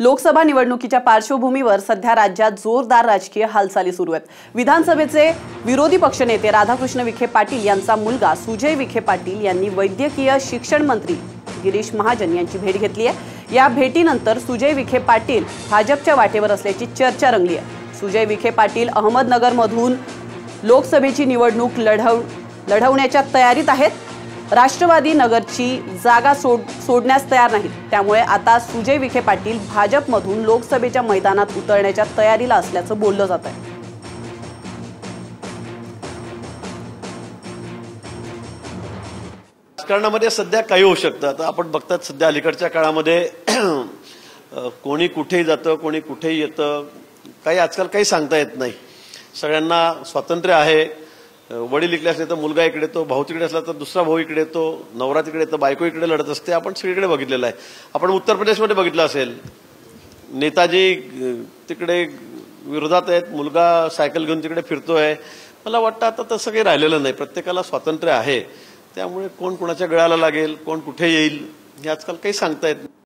लोकसभा निवडणुकीच्या पार्श्वभूमीवर सध्या राज्यात जोरदार राजकीय हालचाली सुरू आहेत. विधानसभेचे विरोधी पक्षनेते राधाकृष्ण विखे पाटील यांचा मुलगा सुजय विखे पाटील यांनी वैद्यकीय शिक्षण मंत्री गिरीश महाजन यांची भेट घेतली आहे. या भेटीनंतर सुजय विखे पाटील भाजपच्या वाटेवर असल्याची चर्चा रंगली आहे. सुजय विखे पाटील अहमदनगरमधून लोकसभेची निवडणूक लढव लढवण्याच्या तयारीत आहेत. राष्ट्रवादी नगरची जागा सोड सोडण्यास तयार नाहीत. त्यामुळे आता सुजय विखे पाटील भाजपमधून लोकसभेच्या मैदानात उतरण्याच्या तयारीला असल्याचं बोललं जात आहे राजकारणामध्ये सध्या काही होऊ शकतं. आता आपण बघतात सध्या अलीकडच्या काळामध्ये कोणी कुठेही जातं कोणी कुठेही येतं. काही आजकाल काही सांगता येत नाही. सगळ्यांना स्वातंत्र्य आहे. वडील इकडे असले तर मुलगा इकडे येतो भाऊ तिकडे असला तर दुसरा भाऊ इकडे येतो नवरा तिकडे येतो बायको इकडे लढत असते. आपण सगळीकडे बघितलेलं आहे. आपण उत्तर प्रदेशमध्ये बघितलं असेल नेताजी तिकडे विरोधात आहेत मुलगा सायकल घेऊन तिकडे फिरतोय. मला वाटतं आता तसं काही राहिलेलं नाही. प्रत्येकाला स्वातंत्र्य आहे. त्यामुळे कोण कुणाच्या गळाला लागेल कोण कुठे येईल हे आजकाल काही सांगता येत नाही.